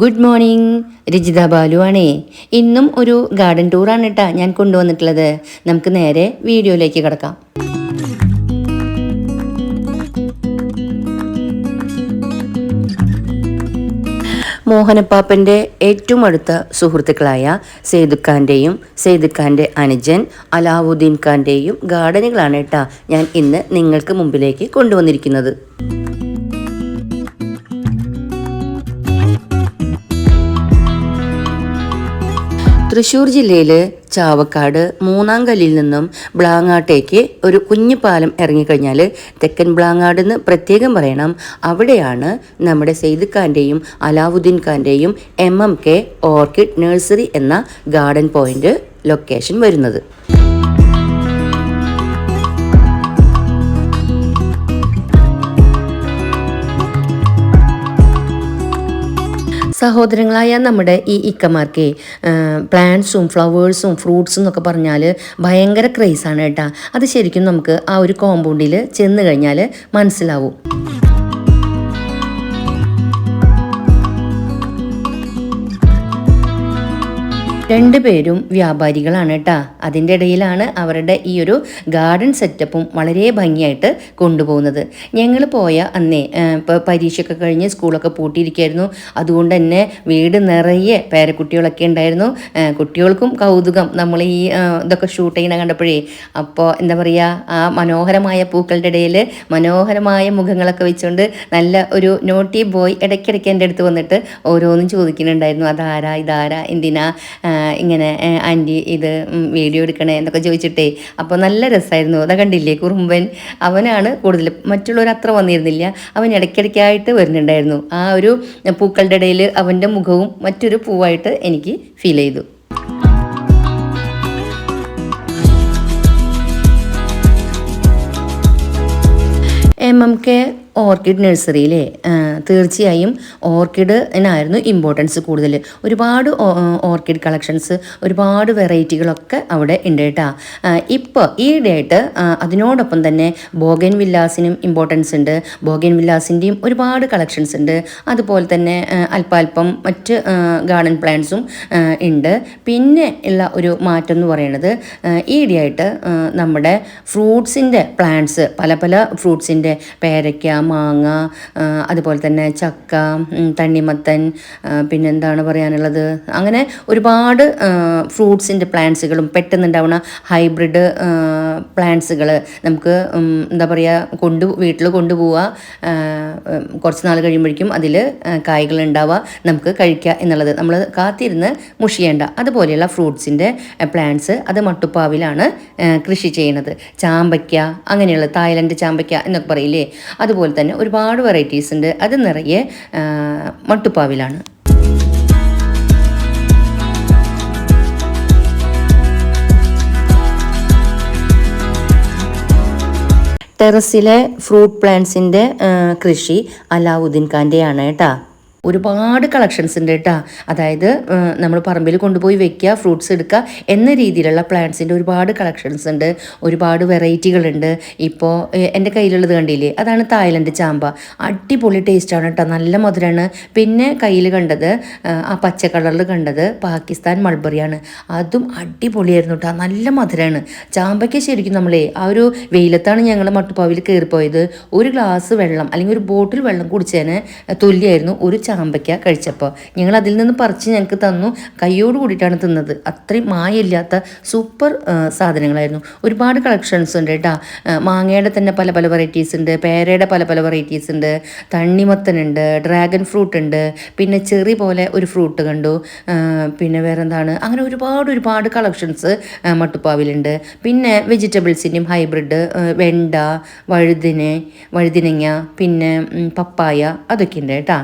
Good morning. Rajitha Balu ആണേ ഇന്നും ഒരു ഗാർഡൻ ടൂറാണ് കേട്ടാ ഞാൻ കൊണ്ടുവന്നിട്ടുള്ളത്. നമുക്ക് നേരെ വീഡിയോയിലേക്ക് കിടക്കാം. മോഹനപ്പാപ്പന്റെ ഏറ്റവും അടുത്ത സുഹൃത്തുക്കളായ സെയ്ദുഖാന്റെയും സെയ്ദുഖാന്റെ അനുജൻ അലാവുദ്ദീൻ ഖാന്റെയും ഗാർഡനുകളാണ് കേട്ടാ ഞാൻ ഇന്ന് നിങ്ങൾക്ക് മുമ്പിലേക്ക് കൊണ്ടുവന്നിരിക്കുന്നത്. തൃശ്ശൂർ ജില്ലയിൽ ചാവക്കാട് മൂന്നാം കല്ലിൽ നിന്നും ബ്ലാങ്ങാട്ടേക്ക് ഒരു കുഞ്ഞു പാലം ഇറങ്ങിക്കഴിഞ്ഞാൽ തെക്കൻ ബ്ലാങ്ങാട് എന്ന് പ്രത്യേകം പറയണം. അവിടെയാണ് നമ്മുടെ സെയ്ദ് ഖാന്റെയും Alauddin ഖാന്റെയും M M K orchid nursery എന്ന ഗാർഡൻ പോയിന്റ് ലൊക്കേഷൻ വരുന്നത്. സഹോദരങ്ങളായ നമ്മുടെ ഈ ഇക്കമാർക്ക് പ്ലാന്റ്സും ഫ്ലവേഴ്സും ഫ്രൂട്ട്സും എന്നൊക്കെ പറഞ്ഞാൽ ഭയങ്കര ക്രേസാണ് കേട്ടോ. അത് ശരിക്കും നമുക്ക് ആ ഒരു കോമ്പൗണ്ടിൽ ചെന്ന് കഴിഞ്ഞാൽ മനസ്സിലാവും. രണ്ടുപേരും വ്യാപാരികളാണ് കേട്ടാ. അതിന്റെ ഇടയിലാണ് അവരുടെ ഈ ഒരു ഗാർഡൻ സെറ്റപ്പും വളരെ ഭംഗിയായിട്ട് കൊണ്ടുപോകുന്നത്. ഞങ്ങൾ പോയ അന്നേ ഇപ്പോൾ പരീക്ഷയൊക്കെ കഴിഞ്ഞ് സ്കൂളൊക്കെ പൂട്ടിയിരിക്കുകയായിരുന്നു അതുകൊണ്ട് തന്നെ വീട് നിറയെ പേരക്കുട്ടികളൊക്കെ ഉണ്ടായിരുന്നു. കുട്ടികൾക്കും കൗതുകം. നമ്മൾ ഈ ഇതൊക്കെ ഷൂട്ട് ചെയ്യുന്ന കണ്ടപ്പോഴേ അപ്പോൾ എന്താ പറയുക ആ മനോഹരമായ പൂക്കളുടെ ഇടയിൽ മനോഹരമായ മുഖങ്ങളൊക്കെ വെച്ചുകൊണ്ട് നല്ല ഒരു നോട്ടി ബോയ് ഇടയ്ക്കിടയ്ക്ക് എന്റെ അടുത്ത് വന്നിട്ട് ഓരോന്നും ചോദിക്കുന്നുണ്ടായിരുന്നു. അതാരാ ഇതാരാ എന്തിനാ? ഇങ്ങനെ ആന്റി ഇത് വീഡിയോ എടുക്കണേ എന്നൊക്കെ ചോദിച്ചിട്ടേ അപ്പോൾ നല്ല രസമായിരുന്നു അതാ കണ്ടില്ലേ കുറുമ്പൻ അവനാണ് കൂടുതൽ മറ്റുള്ളവർ അത്ര വന്നിരുന്നില്ല. അവൻ ഇടയ്ക്കിടയ്ക്കായിട്ട് വരുന്നുണ്ടായിരുന്നു. ആ ഒരു പൂക്കളുടെ ഇടയിൽ അവന്റെ മുഖവും മറ്റൊരു പൂവായിട്ട് എനിക്ക് ഫീൽ ചെയ്തു. എം എം കെ ഓർക്കിഡ് നഴ്സറിയിലെ തീർച്ചയായും ഓർക്കിഡിനായിരുന്നു ഇമ്പോർട്ടൻസ് കൂടുതൽ. ഒരുപാട് ഓർക്കിഡ് കളക്ഷൻസ് ഒരുപാട് വെറൈറ്റികളൊക്കെ അവിടെ ഉണ്ട് കേട്ടോ. ഇപ്പോൾ ഈ ഡേറ്റ് അതിനോടൊപ്പം തന്നെ ബോഗൻ വില്ലാസിനും ഇമ്പോർട്ടൻസ് ഉണ്ട്. ബോഗൻ വില്ലാസിന്റെയും ഒരുപാട് കളക്ഷൻസ് ഉണ്ട്. അതുപോലെ തന്നെ അല്പാൽപ്പം മറ്റ് ഗാർഡൻ പ്ലാന്റ്സും ഉണ്ട്. പിന്നെ ഉള്ള ഒരു മാറ്റം എന്ന് പറയുന്നത് ഈയിടെയായിട്ട് നമ്മുടെ ഫ്രൂട്ട്സിന്റെ പ്ലാന്റ്സ് പല പല ഫ്രൂട്ട്സിന്റെ പേരയ്ക്ക മാങ്ങ അതുപോലെ തന്നെ ചക്ക തണ്ണിമത്തൻ പിന്നെന്താണ് പറയാനുള്ളത്? അങ്ങനെ ഒരുപാട് ഫ്രൂട്ട്സിന്റെ പ്ലാന്റ്സുകളും പെട്ടെന്നുണ്ടാവുന്ന ഹൈബ്രിഡ് പ്ലാന്റ്സുകൾ നമുക്ക് എന്താ പറയുക കൊണ്ട് വീട്ടിൽ കൊണ്ടുപോവുക കുറച്ച് നാൾ കഴിയുമ്പോഴേക്കും അതിൽ കായ്കൾ ഉണ്ടാവുക നമുക്ക് കഴിക്കുക എന്നുള്ളത്. നമ്മൾ കാത്തിരുന്ന് മുഷിയേണ്ട. അതുപോലെയുള്ള ഫ്രൂട്ട്സിന്റെ പ്ലാന്റ്സ് അത് മട്ടുപ്പാവിലാണ് കൃഷി ചെയ്യുന്നത്. ചാമ്പയ്ക്ക അങ്ങനെയുള്ള തായ്ലൻഡ് ചാമ്പയ്ക്ക എന്നൊക്കെ പറയില്ലേ? അതുപോലെ തന്നെ ഒരുപാട് വെറൈറ്റീസ് ഉണ്ട്. അത് നിറയെ മട്ടുപ്പാവിലാണ്. ടെറസിലെ ഫ്രൂട്ട് പ്ലാന്റ്സിന്റെ കൃഷി അലാവുദ്ദീൻ ഖാന്റെയാണ് കേട്ടോ. ഒരുപാട് കളക്ഷൻസ് ഉണ്ട് കേട്ടോ. അതായത് നമ്മൾ പറമ്പിൽ കൊണ്ടുപോയി വെക്കുക ഫ്രൂട്ട്സ് എടുക്കുക എന്ന രീതിയിലുള്ള പ്ലാന്റ്സിന്റെ ഒരുപാട് കളക്ഷൻസ് ഉണ്ട്. ഒരുപാട് വെറൈറ്റികളുണ്ട് ഇപ്പോൾ എന്റെ കയ്യിലുള്ളത് കണ്ടില്ലേ? അതാണ് തായ്ലൻഡ് ചാമ്പ. അടിപൊളി ടേസ്റ്റാണ് കേട്ടോ. നല്ല മധുരമാണ് പിന്നെ കയ്യിൽ കണ്ടത് ആ പച്ച കളറിൽ കണ്ടത് പാകിസ്ഥാൻ മൾബറിയാണ് അതും അടിപൊളിയായിരുന്നു കേട്ടോ. നല്ല മധുരമാണ് ചാമ്പയ്ക്ക് ശരിക്കും നമ്മളെ ആ ഒരു വെയിലത്താണ് ഞങ്ങൾ മട്ടുപ്പാവിൽ കയറിപ്പോയത് ഒരു ഗ്ലാസ് വെള്ളം അല്ലെങ്കിൽ ഒരു ബോട്ടിൽ വെള്ളം കുടിച്ചതിന് തുല്യമായിരുന്നു ഒരു ചാമ്പയ്ക്ക കഴിച്ചപ്പോൾ ഞങ്ങൾ അതിൽ നിന്ന് പറിച്ച് ഞങ്ങൾക്ക് തന്നു. കൈയോട് കൂടിയിട്ടാണ് തിന്നത്. അത്രയും മായയില്ലാത്ത സൂപ്പർ സാധനങ്ങളായിരുന്നു. ഒരുപാട് കളക്ഷൻസ് ഉണ്ട് കേട്ടോ മാങ്ങയുടെ തന്നെ പല പല വെറൈറ്റീസ് ഉണ്ട്. പേരയുടെ പല പല വെറൈറ്റീസ് ഉണ്ട്. തണ്ണിമത്തനുണ്ട് ഡ്രാഗൺ ഫ്രൂട്ട് ഉണ്ട്. പിന്നെ ചെറി പോലെ ഒരു ഫ്രൂട്ട് കണ്ടു. പിന്നെ വേറെ എന്താണ് അങ്ങനെ ഒരുപാട് ഒരുപാട് കളക്ഷൻസ് മട്ടുപ്പാവിലുണ്ട് പിന്നെ വെജിറ്റബിൾസിന്റെയും ഹൈബ്രിഡ് വെണ്ട വഴുതിന് വഴുതിനങ്ങ പിന്നെ പപ്പായ അതൊക്കെ ഉണ്ട് കേട്ടോ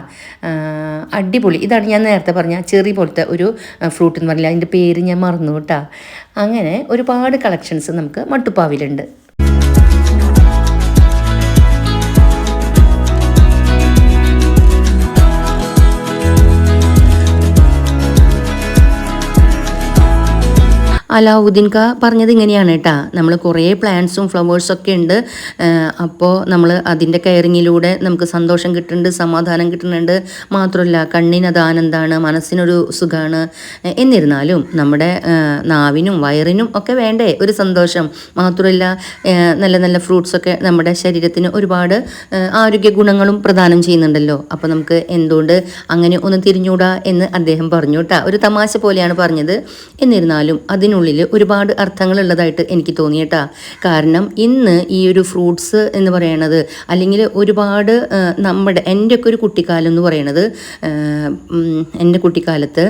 അടിപൊളി. ഇതാണ് ഞാൻ നേരത്തെ പറഞ്ഞ ചെറി പോലത്തെ ഒരു ഫ്രൂട്ട് എന്ന് പറഞ്ഞില്ല? അതിന്റെ പേര് ഞാൻ മറന്നു കേട്ടോ അങ്ങനെ ഒരുപാട് കളക്ഷൻസ് നമുക്ക് മട്ടുപ്പാവിലുണ്ട്. അലാവുദ്ദീൻ ക പറഞ്ഞത് ഇങ്ങനെയാണ് കേട്ടാ. നമ്മൾ കുറേ പ്ലാന്റ്സും ഫ്ലവേഴ്സും ഒക്കെ ഉണ്ട്. അപ്പോൾ നമ്മൾ അതിന്റെ കെയറിങ്ങിലൂടെ നമുക്ക് സന്തോഷം കിട്ടുന്നുണ്ട് സമാധാനം കിട്ടുന്നുണ്ട്. മാത്രമല്ല കണ്ണിനത് ആനന്ദമാണ് മനസ്സിനൊരു സുഖമാണ് എന്നിരുന്നാലും നമ്മുടെ നാവിനും വയറിനും ഒക്കെ വേണ്ടേ ഒരു സന്തോഷം. മാത്രമല്ല നല്ല നല്ല ഫ്രൂട്ട്സൊക്കെ നമ്മുടെ ശരീരത്തിന് ഒരുപാട് ആരോഗ്യ ഗുണങ്ങളും പ്രദാനം ചെയ്യുന്നുണ്ടല്ലോ. അപ്പോൾ നമുക്ക് എന്തുകൊണ്ട് അങ്ങനെ ഒന്ന് തിരിഞ്ഞൂടാ എന്ന് അദ്ദേഹം പറഞ്ഞു കേട്ടോ. ഒരു തമാശ പോലെയാണ് പറഞ്ഞത്. എന്നിരുന്നാലും അതിനുള്ളിൽ ഒരുപാട് അർത്ഥങ്ങളുള്ളതായിട്ട് എനിക്ക് തോന്നിയേട്ടാ കാരണം ഇന്ന് ഈ ഒരു ഫ്രൂട്ട്സ് എന്ന് പറയണത് അല്ലെങ്കിൽ ഒരുപാട് നമ്മുടെ എന്റെയൊക്കെ ഒരു കുട്ടിക്കാലം എന്ന് പറയണത് എന്റെ കുട്ടിക്കാലത്ത്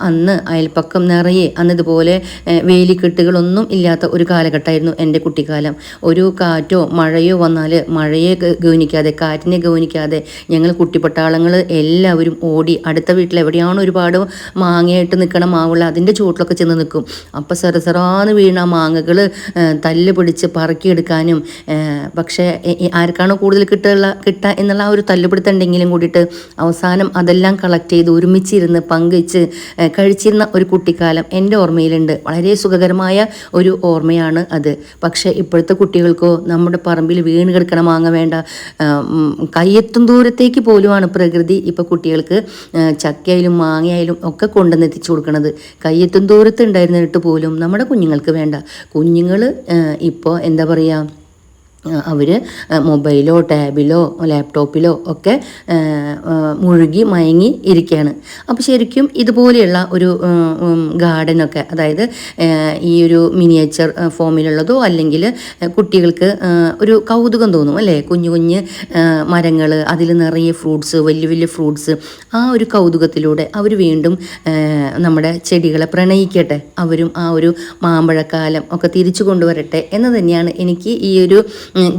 അന്ന് അയൽപ്പക്കം നിറയെ അന്ന് ഇതുപോലെ വേലിക്കെട്ടുകളൊന്നും ഇല്ലാത്ത ഒരു കാലഘട്ടമായിരുന്നു എന്റെ കുട്ടിക്കാലം. ഒരു കാറ്റോ മഴയോ വന്നാൽ മഴയെ ഗവനിക്കാതെ കാറ്റിനെ ഗൗനിക്കാതെ ഞങ്ങൾ കുട്ടിപ്പട്ടാളങ്ങൾ എല്ലാവരും ഓടി അടുത്ത വീട്ടിൽ എവിടെയാണോ ഒരുപാട് മാങ്ങയായിട്ട് നിൽക്കണം മാവുള്ള അതിന്റെ ചുവട്ടിലൊക്കെ ചെന്ന് നിൽക്കും അപ്പോൾ സെറസെറാന്ന് വീണ മാങ്ങകൾ തല്ല് പിടിച്ച് പറക്കിയെടുക്കാനും പക്ഷേ ആർക്കാണോ കൂടുതൽ കിട്ടുക കിട്ടുക എന്നുള്ള ആ ഒരു തല്ലുപിടുത്തുണ്ടെങ്കിലും കൂടിയിട്ട് അവസാനം അതെല്ലാം കളക്ട് ചെയ്ത് ഒരുമിച്ചിരുന്ന് പങ്കുവെച്ച് കഴിച്ചിരുന്ന ഒരു കുട്ടിക്കാലം എന്റെ ഓർമ്മയിലുണ്ട്. വളരെ സുഖകരമായ ഒരു ഓർമ്മയാണ് അത്. പക്ഷേ ഇപ്പോഴത്തെ കുട്ടികൾക്കോ നമ്മുടെ പറമ്പിൽ വീണ് കിടക്കണ മാങ്ങ വേണ്ട കയ്യെത്തും ദൂരത്തേക്ക് പോലുമാണ് പ്രകൃതി ഇപ്പോൾ കുട്ടികൾക്ക് ചക്കയായാലും മാങ്ങയായാലും ഒക്കെ കൊണ്ടുവന്ന് എത്തിച്ചു കൊടുക്കുന്നത് കയ്യെത്തും ദൂരത്ത് ഉണ്ടായിരുന്നിട്ട് പോലും നമ്മുടെ കുഞ്ഞുങ്ങൾക്ക് വേണ്ട. കുഞ്ഞുങ്ങൾ ഇപ്പോൾ എന്താ പറയുക അവർ മൊബൈലോ ടാബിലോ ലാപ്ടോപ്പിലോ ഒക്കെ മുഴുകി മയങ്ങി ഇരിക്കുകയാണ് അപ്പോൾ ശരിക്കും ഇതുപോലെയുള്ള ഒരു ഗാർഡനൊക്കെ അതായത് ഈ ഒരു മിനിയേച്ചർ ഫോമിലുള്ളതോ അല്ലെങ്കിൽ കുട്ടികൾക്ക് ഒരു കൗതുകം തോന്നും അല്ലേ? കുഞ്ഞു കുഞ്ഞ് മരങ്ങൾ അതിൽ നിറയെ ഫ്രൂട്ട്സ് വലിയ വലിയ ഫ്രൂട്ട്സ് ആ ഒരു കൗതുകത്തിലൂടെ അവർ വീണ്ടും നമ്മുടെ ചെടികളെ പ്രണയിക്കട്ടെ അവരും ആ ഒരു മാമ്പഴക്കാലം ഒക്കെ തിരിച്ചു കൊണ്ടുവരട്ടെ എന്ന് തന്നെയാണ് എനിക്ക് ഈ ഒരു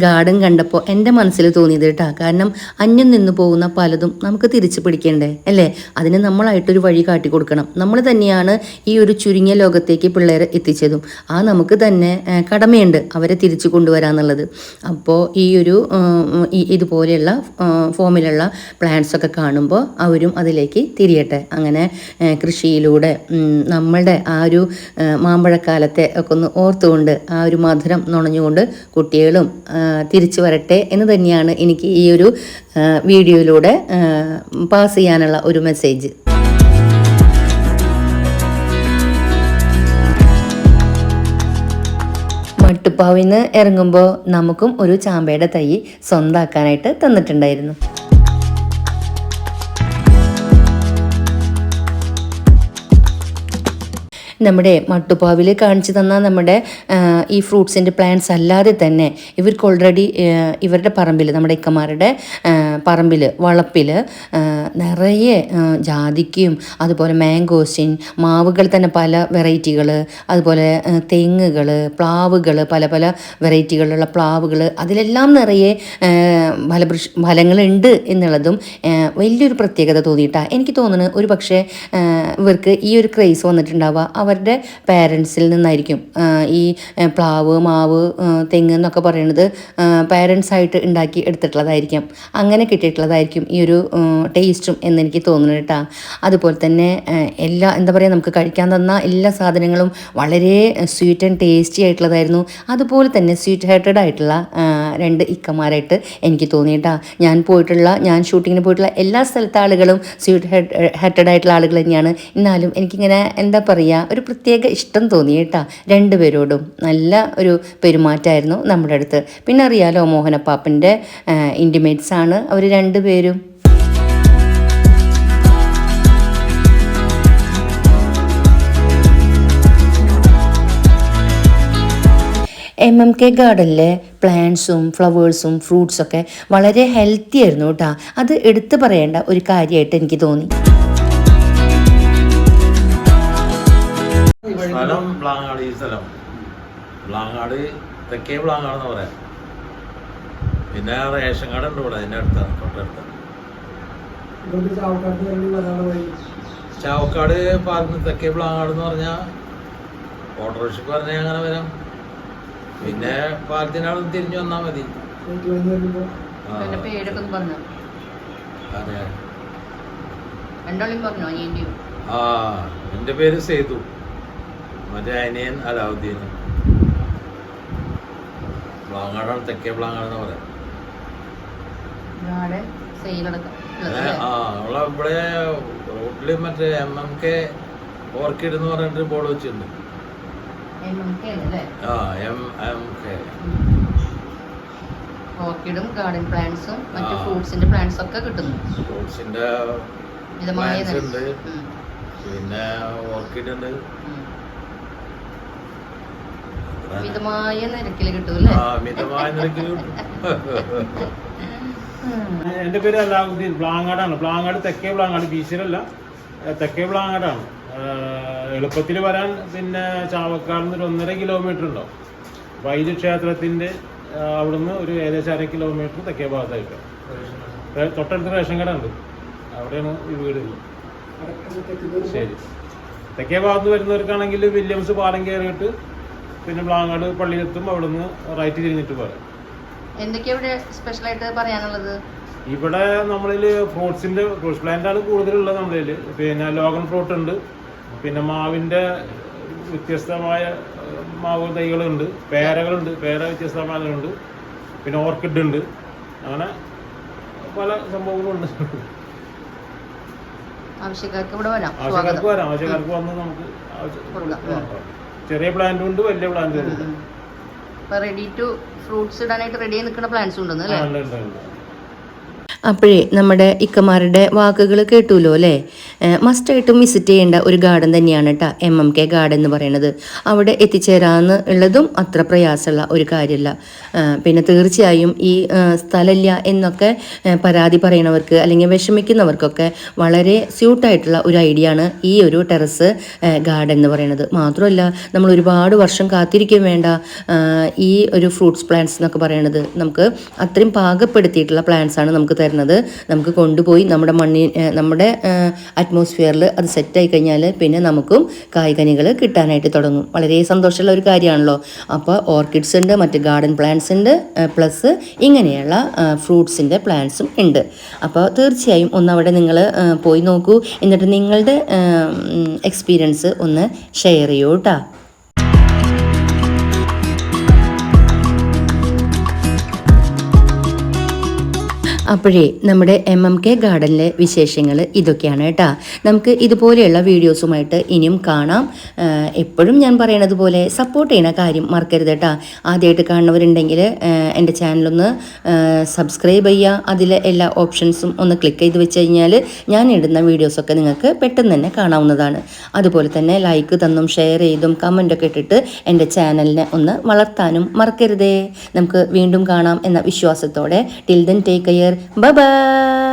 ഗാർഡൻ കണ്ടപ്പോൾ എന്റെ മനസ്സിൽ തോന്നിയത് കേട്ടോ. കാരണം അന്യം നിന്ന് പോകുന്ന പലതും നമുക്ക് തിരിച്ചു പിടിക്കേണ്ടേ? അല്ലേ? അതിന് നമ്മളായിട്ടൊരു വഴി കാട്ടി കൊടുക്കണം. നമ്മൾ തന്നെയാണ് ഈ ഒരു ചുരുങ്ങിയ ലോകത്തേക്ക് പിള്ളേരെ എത്തിച്ചതും. ആ നമുക്ക് തന്നെ കടമയുണ്ട് അവരെ തിരിച്ചു കൊണ്ടുവരാന്നുള്ളത് അപ്പോൾ ഈ ഒരു ഇതുപോലെയുള്ള ഫോമിലുള്ള പ്ലാന്റ്സ് ഒക്കെ കാണുമ്പോൾ അവരും അതിലേക്ക് തിരിയട്ടെ. അങ്ങനെ കൃഷിയിലൂടെ നമ്മളുടെ ആ ഒരു മാമ്പഴക്കാലത്തെ ഒക്കെ ഒന്ന് ഓർത്തുകൊണ്ട് ആ ഒരു മധുരം നുണഞ്ഞുകൊണ്ട് കുട്ടികളും തിരിച്ചു വരട്ടെ എന്ന് തന്നെയാണ് എനിക്ക് ഈ ഒരു വീഡിയോയിലൂടെ പാസ് ചെയ്യാനുള്ള ഒരു മെസ്സേജ് മട്ടുപ്പാവിന്ന് ഇറങ്ങുമ്പോൾ നമുക്കും ഒരു ചാമ്പയുടെ തൈ സ്വന്താക്കാനായിട്ട് തന്നിട്ടുണ്ടായിരുന്നു. നമ്മുടെ മട്ടുപ്പാവിൽ കാണിച്ചു തന്ന നമ്മുടെ ഈ ഫ്രൂട്ട്സിന്റെ പ്ലാന്റ്സ് അല്ലാതെ തന്നെ ഇവർക്ക് ഓൾറെഡി ഇവരുടെ പറമ്പിൽ നമ്മുടെ ഇക്കമാരുടെ പറമ്പിൽ വളപ്പിൽ നിറയെ ജാതിക്കയും അതുപോലെ മാംഗോസിൻ മാവുകൾ തന്നെ പല വെറൈറ്റികൾ അതുപോലെ തെങ്ങുകൾ പ്ലാവുകൾ പല പല വെറൈറ്റികളുള്ള പ്ലാവുകൾ അതിലെല്ലാം നിറയെ ഫലവൃക്ഷ ഫലങ്ങളുണ്ട് എന്നുള്ളതും വലിയൊരു പ്രത്യേകത തോന്നിയിട്ടാണ് എനിക്ക് തോന്നുന്നത്. ഒരു പക്ഷേ ഇവർക്ക് ഈ ഒരു ക്രൈസ് വന്നിട്ടുണ്ടാവുക അവരുടെ പാരൻസിൽ നിന്നായിരിക്കും. ഈ പ്ലാവ് മാവ് തെങ്ങ് എന്നൊക്കെ പറയുന്നത് പാരൻസ് ആയിട്ട് ഉണ്ടാക്കി എടുത്തിട്ടുള്ളതായിരിക്കും. അങ്ങനെ കിട്ടിയിട്ടുള്ളതായിരിക്കും ഈ ഒരു ടേസ്റ്റും എന്നെനിക്ക് തോന്നുന്നു കേട്ടോ. അതുപോലെ തന്നെ എല്ലാ എന്താ പറയുക നമുക്ക് കഴിക്കാൻ തന്ന എല്ലാ സാധനങ്ങളും വളരെ സ്വീറ്റ് ആൻഡ് ടേസ്റ്റി ആയിട്ടുള്ളതായിരുന്നു. അതുപോലെ തന്നെ സ്വീറ്റ് ഹാർട്ടഡ് ആയിട്ടുള്ള രണ്ട് ഇക്കമാരായിട്ട് എനിക്ക് തോന്നിയിട്ടാ ഞാൻ പോയിട്ടുള്ള ഞാൻ ഷൂട്ടിങ്ങിന് പോയിട്ടുള്ള എല്ലാ സ്ഥലത്തെ ആളുകളും സ്വീറ്റ് ഹാർട്ടഡ് ആയിട്ടുള്ള ആളുകൾ തന്നെയാണ്. എന്നാലും എനിക്കിങ്ങനെ എന്താ പറയുക ഒരു പ്രത്യേക ഇഷ്ടം തോന്നി കേട്ടാ. രണ്ടുപേരോടും നല്ല ഒരു പെരുമാറ്റമായിരുന്നു നമ്മുടെ അടുത്ത്. പിന്നെ അറിയാലോ മോഹനപ്പാപ്പന്റെ ഇന്റിമേറ്റ്സ് ആണ് അവർ രണ്ടുപേരും. എം എം കെ ഗാർഡനിലെ പ്ലാന്റ്സും ഫ്ലവേഴ്സും ഫ്രൂട്ട്സൊക്കെ വളരെ ഹെൽത്തി ആയിരുന്നു കേട്ടോ. അത് എടുത്തു പറയേണ്ട ഒരു കാര്യമായിട്ട് എനിക്ക് തോന്നി. സ്ഥലം ബ്ലാങ്ങാട് ഈ സ്ഥലം. ബ്ലാങ്ങാട് തെക്കേ ബ്ലാങ്ങാടെന്ന് പറയാം. പിന്നെ റേഷൻ കട ഉണ്ട് ഇവിടെ അതിന്റെ അടുത്താണ് തൊട്ടടുത്ത്. ഇവിടുത്തെ ചാവക്കാട്ട് വേണ്ടി വരാനുള്ള വഴി? ചാവക്കാട് പാർന്ന് തെക്കേ ബ്ലാങ്ങാട് എന്ന് പറഞ്ഞാൽ ഓട്ടോറിക്ഷക്ക് പറഞ്ഞാൽ അങ്ങനെ വരാം. പിന്നെ പാലത്തിനാട് തിരിഞ്ഞു വന്നാൽ മതി. ആ. എന്റെ പേര് സേതു. മറ്റേ അനിയൻ അലാവുദ്ദീൻ പ്ലാങ്ങാടാണ് തെക്കേ പ്ലാങ്ങാടെന്ന് പറയാം. ആ നമ്മളെ ഇവിടെ റോട്ടിൽ മറ്റേ എം എം കെ ഓർക്കിഡ് എന്ന് പറഞ്ഞിട്ട് ബോർഡ് വെച്ചിട്ടുണ്ട്. ആ എം എം കെ. ഓർക്കിഡും ഗാർഡൻ പ്ലാന്റ്സും മറ്റു ഫ്രൂട്ട്സിന്റെ പ്ലാന്റ്സ് ഒക്കെ കിട്ടുന്നു. ഫ്രൂട്ട്സിന്റെ ഉണ്ട്. പിന്നെ ഓർക്കിഡ് ഉണ്ട്. മിതമായ നിരക്കിൽ കിട്ടും അല്ലേ ആ മിതമായ നിരക്കിൽ കിട്ടും. എന്റെ പേര് അലാവുദ്ദീൻ. പ്ലാങ്ങാടാണ്. പ്ലാങ്ങാട് തെക്കേ പ്ലാങ്ങാട് ബീച്ചിലല്ല. തെക്കേ പ്ലാങ്ങാടാണ്. എളുപ്പത്തിൽ വരാൻ പിന്നെ ചാവക്കാട് നിന്ന് ഒരു ഒന്നര കിലോമീറ്റർ ഉണ്ടാവും. വൈദ്യ ക്ഷേത്രത്തിന്റെ അവിടുന്ന് ഒരു ഏകദേശം അര കിലോമീറ്റർ തെക്കേ ഭാഗത്തായിട്ട്. തൊട്ടടുത്ത് റേഷൻ കട ഉണ്ട് അവിടെയാണ് ഈ വീട് ശരി. തെക്കേ ഭാഗത്ത് വരുന്നവർക്കാണെങ്കിൽ വില്യംസ് പാലം കയറിയിട്ട് പിന്നെ പ്ലാങ്ങാട് പള്ളിയിലെത്തും അവിടുന്ന് റൈറ്റ് തിരിഞ്ഞിട്ട് പോരാം. എന്തൊക്കെയാ ഇവിടെ സ്പെഷ്യൽ ആയിട്ട് പറയാനുള്ളത്? ഇവിടെ നമ്മളിൽ ഫ്രൂട്ട്സിന്റെ ഫ്രൂട്ട്സ് പ്ലാന്റ് ആണ് കൂടുതലുള്ളത് നമ്മളിൽ പിന്നെ ലോഗൻ ഫ്രൂട്ട് ഉണ്ട്. പിന്നെ മാവിന്റെ വ്യത്യസ്തമായ മാവ് തൈകളുണ്ട്. പേരകളുണ്ട്. പേര വ്യത്യസ്തമായതുണ്ട്. പിന്നെ ഓർക്കിഡ് ഉണ്ട്. അങ്ങനെ പല സംഭവങ്ങളുണ്ട്. ആവശ്യക്കാർക്ക് ഇവിടെ വരാം. ആവശ്യക്കാർക്ക് വരാം. ആവശ്യക്കാർക്ക് വന്ന് നമുക്ക് ചെറിയ പ്ലാന്റും ഉണ്ട് വലിയ പ്ലാന്റും ഉണ്ട്. റെഡി ടു ഫ്രൂട്ട്സ് ഇടാനായിട്ട് റെഡി ആയി നിൽക്കുന്ന പ്ലാന്റ്സ് ഉണ്ടെന്ന് അല്ലേ? ഉണ്ട്, ഉണ്ട്, ഉണ്ട്. അപ്പോഴേ നമ്മുടെ ഇക്കമാരുടെ വാക്കുകൾ കേട്ടുല്ലോ അല്ലേ? മസ്റ്റായിട്ടും വിസിറ്റ് ചെയ്യേണ്ട ഒരു ഗാർഡൻ തന്നെയാണ് കേട്ടോ എം എം കെ ഗാർഡൻ എന്ന് പറയുന്നത്. അവിടെ എത്തിച്ചേരാന്ന് ഉള്ളതും അത്ര പ്രയാസമുള്ള ഒരു കാര്യമല്ല. പിന്നെ തീർച്ചയായും ഈ സ്ഥലമില്ല എന്നൊക്കെ പരാതി പറയണവർക്ക് അല്ലെങ്കിൽ വിഷമിക്കുന്നവർക്കൊക്കെ വളരെ സ്യൂട്ടായിട്ടുള്ള ഒരു ഐഡിയ ആണ് ഈ ഒരു ടെറസ് ഗാർഡൻ എന്ന് പറയുന്നത്. മാത്രമല്ല നമ്മൾ ഒരുപാട് വർഷം കാത്തിരിക്കുകയും വേണ്ട ഈ ഒരു ഫ്രൂട്ട്സ് പ്ലാന്റ്സ് എന്നൊക്കെ പറയുന്നത് നമുക്ക് അത്രയും പാകപ്പെടുത്തിയിട്ടുള്ള പ്ലാന്റ്സ് ആണ് നമുക്ക് തരുന്നത്. നമുക്ക് കൊണ്ടുപോയി നമ്മുടെ മണ്ണി നമ്മുടെ അറ്റ്മോസ്ഫിയറിൽ അത് സെറ്റായി കഴിഞ്ഞാൽ പിന്നെ നമുക്കും കായ്കനികൾ കിട്ടാനായിട്ട് തുടങ്ങും. വളരെ സന്തോഷമുള്ള ഒരു കാര്യമാണല്ലോ. അപ്പോൾ ഓർക്കിഡ്സ് ഉണ്ട് മറ്റ് ഗാർഡൻ പ്ലാന്റ്സ് ഉണ്ട് പ്ലസ് ഇങ്ങനെയുള്ള ഫ്രൂട്ട്സിന്റെ പ്ലാന്റ്സും ഉണ്ട്. അപ്പോൾ തീർച്ചയായും ഒന്ന് അവിടെ നിങ്ങൾ പോയി നോക്കൂ. എന്നിട്ട് നിങ്ങളുടെ എക്സ്പീരിയൻസ് ഒന്ന് ഷെയർ ചെയ്യൂ കേട്ടോ അപ്പോഴേ നമ്മുടെ എം എം കെ ഗാർഡനിലെ വിശേഷങ്ങൾ ഇതൊക്കെയാണ് കേട്ടോ. നമുക്ക് ഇതുപോലെയുള്ള വീഡിയോസുമായിട്ട് ഇനിയും കാണാം. എപ്പോഴും ഞാൻ പറയണത് പോലെ സപ്പോർട്ട് ചെയ്യണ കാര്യം മറക്കരുത് കേട്ടോ. ആദ്യമായിട്ട് കാണുന്നവരുണ്ടെങ്കിൽ എന്റെ ചാനലൊന്ന് സബ്സ്ക്രൈബ് ചെയ്യുക. അതിലെ എല്ലാ ഓപ്ഷൻസും ഒന്ന് ക്ലിക്ക് ചെയ്ത് വെച്ച് കഴിഞ്ഞാൽ ഞാൻ ഇടുന്ന വീഡിയോസൊക്കെ നിങ്ങൾക്ക് പെട്ടെന്ന് തന്നെ കാണാവുന്നതാണ്. അതുപോലെ തന്നെ ലൈക്ക് തന്നും ഷെയർ ചെയ്തും കമന്റൊക്കെ ഇട്ടിട്ട് എന്റെ ചാനലിനെ ഒന്ന് വളർത്താനും മറക്കരുതേ. നമുക്ക് വീണ്ടും കാണാം എന്ന വിശ്വാസത്തോടെ. Till then take care Bye bye.